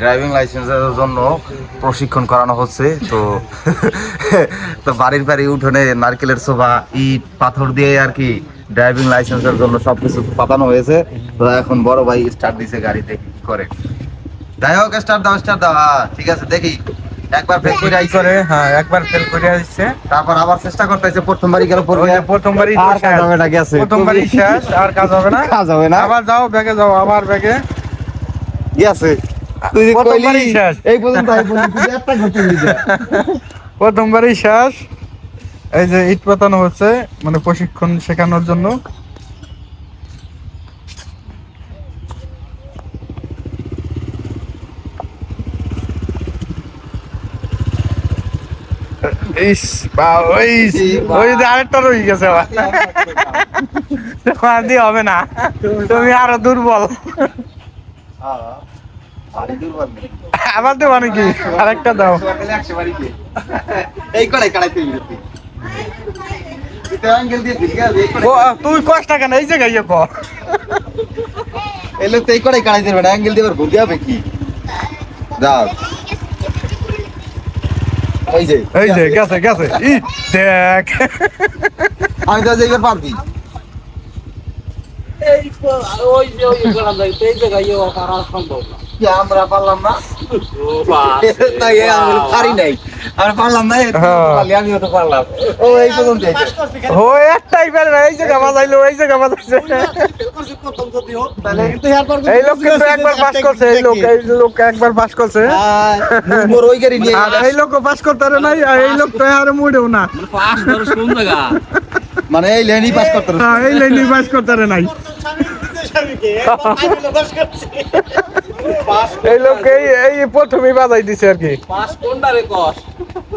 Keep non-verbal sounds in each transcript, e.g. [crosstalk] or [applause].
Driving লাইসেন্সের জন্য প্রশিক্ষণ করানো হচ্ছে তো [laughs] তো বাড়ির বাড়ি উঠোনে নারকেলের সোফা ইট পাথর দিয়ে আর কি ড্রাইভিং লাইসেন্সের জন্য সবকিছু পাতানো হয়েছে। তো এখন বড় ভাই স্টার্ট দিছে গাড়িতে করে। যাই হোক স্টার্ট দাও স্টার্ট দাও। হ্যাঁ ঠিক আছে দেখি। একবার ফেল করে আইছে করে হ্যাঁ একবার ফেল করে আসছে। তারপর আবার চেষ্টা করতেছে প্রথমবারই গেল পর প্রথমবারই আর কাজ হবে না গেছে। প্রথমবারই শেষ আর কাজ হবে না। কাজ হবে না। আবার যাও ব্যাগে যাও আবার ব্যাগে। গেছে তুই কইলি, এই পর্যন্ত এই পর্যন্ত একটা ঘটে নিয়ে প্রথমবারই শেষ। এই যে ইট পাতানো হচ্ছে মানে প্রশিক্ষণ শেখানোর জন্য। হবে না। তুমি আরও দুর্বল। আবার দেবো নাকি আরেকটা দাও। এই কড়াই তুই কষ্ট কেন? এই জায়গায় ইয়ে কর এলে তো এই কড়াই কড়াই দিবে অ্যাঙ্গেল কি? দাও। এই যে এই যে গেছে গেছে। ই দেখ। আমি তো এইবার পারবি। এই ওই যে ওই করা যায় এই জায়গায় ইয়ে করা সম্ভব না। আমরা পারলাম [laughs] না ও তাই আমি পারি নাই। পারলাম না এই তো হ্যাঁ। পারলি, পারলাম। ও এই পর্যন্ত ও একটাই পারে না এই জায়গা বাজাইলো এই জায়গা বাজাইছে এই লোক কিন্তু একবার পাস করছে এই লোক এই লোক একবার পাস করছে। মোর ওই গাড়ি নিয়ে আর এই লোক পাস করতে পারে নাই আর এই লোক তো আর মুড়েও না। পাস করে কোন জায়গা। মানে এই লেনি পাস করতে হবে। হ্যাঁ, এই লাইনে পাস করতে নাই। [laughs] এই লোক এই এই প্রথমেই বাজাই দিছে আর কি। পাস কোনটা রে কস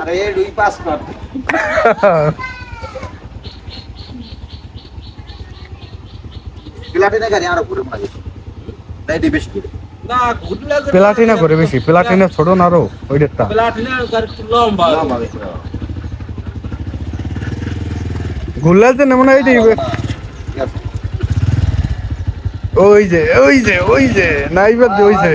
আরে এই দুই পাস কর। প্লাটিনা গাড়ি আরও পুরো মাগে তাই দি বেশি করে না ঘুরলে প্লাটিনা করে বেশি। প্লাটিনা ছোট না আরও? ওই ডেটটা প্লাটিনা গাড়ি লম্বা। লম্বা বেশি ঘুরলে যে মনে হয় ওই যে ওই যে ওই যে না এইবার যে ওই যে।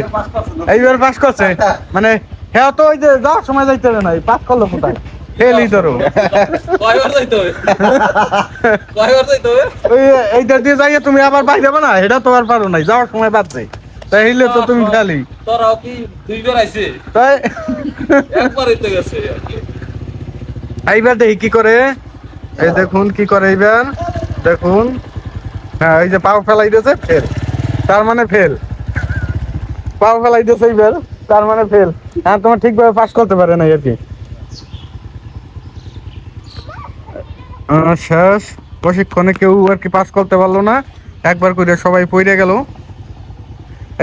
এইবার পাস করছে। মানে হ্যাঁ তো ওই যে যাওয়ার সময় যাইতে হবে না পাস করল কোথায়? ফেলই ধরো। এইটা দিয়ে যাইয়ে তুমি আবার বাইরে যাবে না? এটা তো আর পারো নাই যাওয়ার সময় বাদছে তাই হইলে তো তুমি খালি। তোরাও কি দুইবার আইছে? তাই? একবার গেছে। এইবার দেখি কি করে? এই দেখুন কি করে এইবার? দেখুন। হ্যাঁ এই যে পাও ফেলাই দিয়েছে, ফেল। তার মানে ফেল। পাও ফেলাই দিয়েছে এইবার, তার মানে ফেল। হ্যাঁ তোমার ঠিকভাবে পাস করতে পারে না আর কি। শেষ। প্রশিক্ষণে কেউ আর কি পাস করতে পারল না। একবার করে সবাই পড়ে গেল।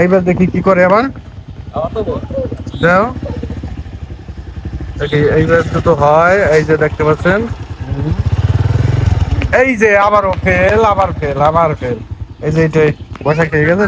এইবার দেখি কি করে আবার। তো দেখি, এইবার দুটো হয়, এই যে দেখতে পাচ্ছেন। এই যে আবারও ফেল আবার ফেল আবার ফেল এই যে এটা বসা খেয়ে গেছে।